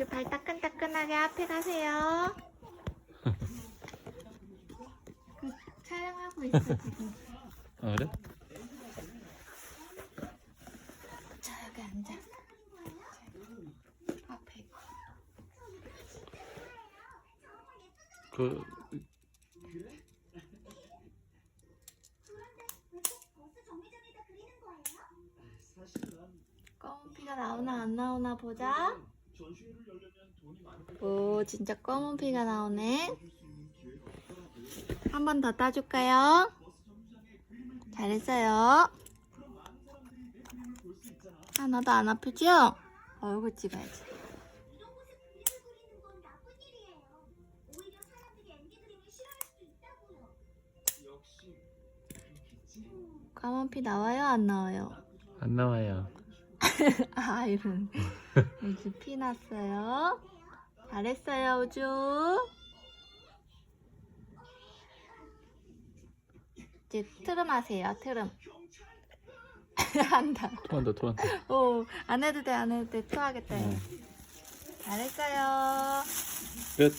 우주 발 따끈따끈하게 앞에 가세요. 그 촬영하고 있어 지금. 아 그래? 자 여기 앉아. 앞에. 그 검은 피가 나오나 안 나오나 보자. 오 진짜 검은 피가 나오네. 한 번 더 따줄까요? 잘했어요. 하나도 안 아프죠? 얼굴 찍어야지. 까만 피 나와요? 안 나와요? 안 나와요. 아 이런 우주 피 났어요. 잘했어요 우주. 이제 트름 하세요 트름. 한다. 토한다 토한다. 오 안 해도 돼 안 해도 돼 토하겠다. 어. 잘했어요. 끝.